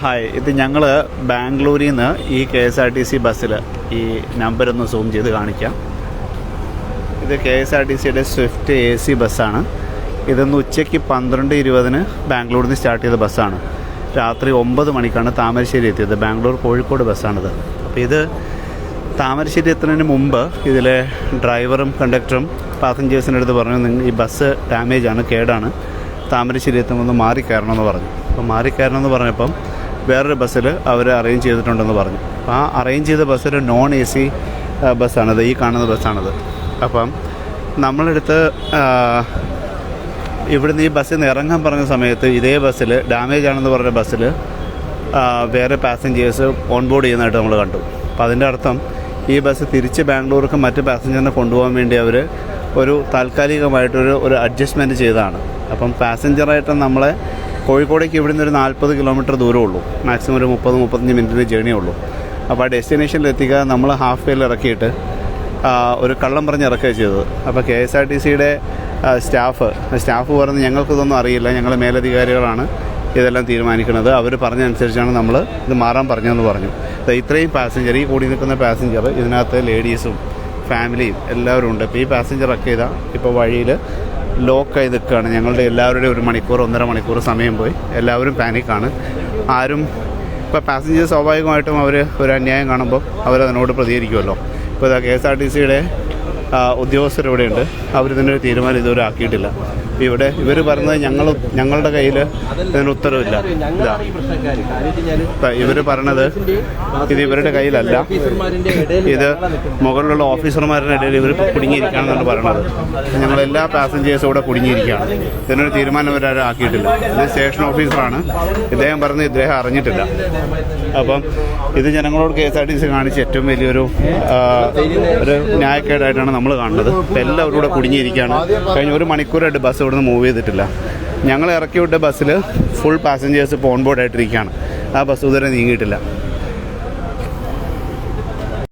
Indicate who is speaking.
Speaker 1: Hi ഇത് ഞങ്ങൾ ബാംഗ്ലൂരിൽ നിന്ന് ഈ K S R T C ബസ്സിൽ ഈ നമ്പരൊന്ന് സൂം ചെയ്ത് കാണിക്കാം. ഇത് കെ എസ് ആർ ടി സിയുടെ സ്വിഫ്റ്റ് എ സി ബസ്സാണ്. ഇതൊന്ന് ഉച്ചയ്ക്ക് പന്ത്രണ്ട് ഇരുപതിന് ബാംഗ്ലൂരിൽ നിന്ന് സ്റ്റാർട്ട് ചെയ്ത ബസ്സാണ്. രാത്രി ഒമ്പത് മണിക്കാണ് താമരശ്ശേരി എത്തിയത്. ബാംഗ്ലൂർ കോഴിക്കോട് ബസ്സാണിത്. അപ്പോൾ ഇത് താമരശ്ശേരി എത്തുന്നതിന് മുമ്പ് ഇതിലെ ഡ്രൈവറും കണ്ടക്ടറും പാസഞ്ചേഴ്സിന്റെ അടുത്ത് പറഞ്ഞു ഈ ബസ് ഡാമേജാണ് കേടാണ്. താമരശ്ശേരി എത്തുമ്പോൾ ഒന്ന് മാറി പറഞ്ഞു. അപ്പോൾ മാറി പറഞ്ഞപ്പം വേറൊരു ബസ്സിൽ അവർ അറേഞ്ച് ചെയ്തിട്ടുണ്ടെന്ന് പറഞ്ഞു. അപ്പോൾ ആ അറേഞ്ച് ചെയ്ത ബസ്സിൽ നോൺ എ സി ബസ്സാണത്. ഈ കാണുന്ന ബസ്സാണത്. അപ്പം നമ്മളെടുത്ത് ഇവിടുന്ന് ഈ ബസ്സിൽ നിന്ന് ഇറങ്ങാൻ പറഞ്ഞ സമയത്ത് ഇതേ ബസ്സിൽ ഡാമേജ് ആണെന്ന് പറഞ്ഞ ബസ്സിൽ വേറെ പാസഞ്ചേഴ്സ് ഓൺ ബോർഡ് ചെയ്യുന്നതായിട്ട് നമ്മൾ കണ്ടു. അപ്പോൾ അതിന്റെ അർത്ഥം ഈ ബസ് തിരിച്ച് ബാംഗ്ലൂർക്ക് മറ്റ് പാസഞ്ചറിനെ കൊണ്ടുപോകാൻ വേണ്ടി അവർ ഒരു താൽക്കാലികമായിട്ടൊരു ഒരു അഡ്ജസ്റ്റ്മെന്റ് ചെയ്തതാണ്. അപ്പം പാസഞ്ചറായിട്ട് നമ്മളെ കോഴിക്കോടേക്ക് ഇവിടെ നിന്ന് ഒരു നാൽപ്പത് കിലോമീറ്റർ ദൂരമേ ഉള്ളൂ. മാക്സിമം ഒരു മുപ്പത് മുപ്പത്തഞ്ച് മിനിറ്റിന്റെ ജേണി ഉള്ളൂ. അപ്പോൾ ആ ഡെസ്റ്റിനേഷനിൽ എത്തിക്കുക നമ്മൾ ഹാഫ് വേയിൽ ഇറക്കിയിട്ട് ഒരു കള്ളം പറഞ്ഞ് ഇറക്കുകയാണ് ചെയ്തത്. അപ്പോൾ കെ എസ് ആർ ടി സിയുടെ സ്റ്റാഫ് സ്റ്റാഫ് പറഞ്ഞ് ഞങ്ങൾക്കിതൊന്നും അറിയില്ല ഞങ്ങൾ മേലധികാരികളാണ് ഇതെല്ലാം തീരുമാനിക്കുന്നത്. അവർ പറഞ്ഞനുസരിച്ചാണ് നമ്മൾ ഇത് മാറാൻ പറഞ്ഞതെന്ന് പറഞ്ഞു. ഇത്രയും പാസഞ്ചർ ഈ കൂടി നിൽക്കുന്ന പാസഞ്ചർ ഇതിനകത്ത് ലേഡീസും ഫാമിലിയും എല്ലാവരും ഉണ്ട്. ഇപ്പോൾ ഈ പാസഞ്ചറൊക്കെ ഇതാ ഇപ്പോൾ വഴിയിൽ ലോക്കായി നിൽക്കുകയാണ്. ഞങ്ങളുടെ എല്ലാവരുടെയും ഒരു മണിക്കൂർ ഒന്നര മണിക്കൂർ സമയം പോയി. എല്ലാവരും പാനിക്കാണ്. ആരും ഇപ്പോൾ പാസഞ്ചേഴ്സ് സ്വാഭാവികമായിട്ടും അവർ ഒരു അന്യായം കാണുമ്പോൾ അവരതിനോട് പ്രതികരിക്കുമല്ലോ. ഇപ്പോൾ ഇതാ കെ എസ് ആർ ടി സിയുടെ ഉദ്യോഗസ്ഥർ ഇവിടെയുണ്ട്. അവരിതിന്റെ തീരുമാനം ഇതുവരെ ആക്കിയിട്ടില്ല. ഇവിടെ ഇവർ പറഞ്ഞത് ഞങ്ങൾ ഞങ്ങളുടെ കയ്യിൽ ഇതിന് ഉത്തരവില്ല. ഇവർ പറയണത് ഇത് ഇവരുടെ കയ്യിലല്ല. ഇത് മുകളിലുള്ള ഓഫീസർമാരുടെ ഇടയിൽ ഇവർ കുടുങ്ങിയിരിക്കുകയാണെന്നാണ് പറയണത്. ഞങ്ങൾ എല്ലാ പാസഞ്ചേഴ്സും ഇവിടെ കുടുങ്ങിയിരിക്കുകയാണ്. ഇതിനൊരു തീരുമാനം ഇവരാരും ആക്കിയിട്ടില്ല. ഇത് സ്റ്റേഷൻ ഓഫീസറാണ് ഇദ്ദേഹം പറഞ്ഞ് ഇദ്ദേഹം അറിഞ്ഞിട്ടില്ല. അപ്പം ഇത് ജനങ്ങളോട് K S R T C കാണിച്ച ഏറ്റവും വലിയൊരു ഒരു ന്യായക്കേടായിട്ടാണ് നമ്മൾ കാണുന്നത്. എല്ലാവരും കൂടെ കുടുങ്ങിയിരിക്കുകയാണ്. കഴിഞ്ഞ ഒരു മണിക്കൂറായിട്ട് ബസ് ഇവിടുന്ന് മൂവ് ചെയ്തിട്ടില്ല. ഞങ്ങൾ ഇറക്കി വിട്ട ബസ്സിൽ ഫുൾ പാസഞ്ചേഴ്സ് ഇപ്പോൾ ഓൺ ബോർഡ് ആയിട്ടിരിക്കുകയാണ് ആ ബസ് ഇതുവരെ നീങ്ങിയിട്ടില്ല.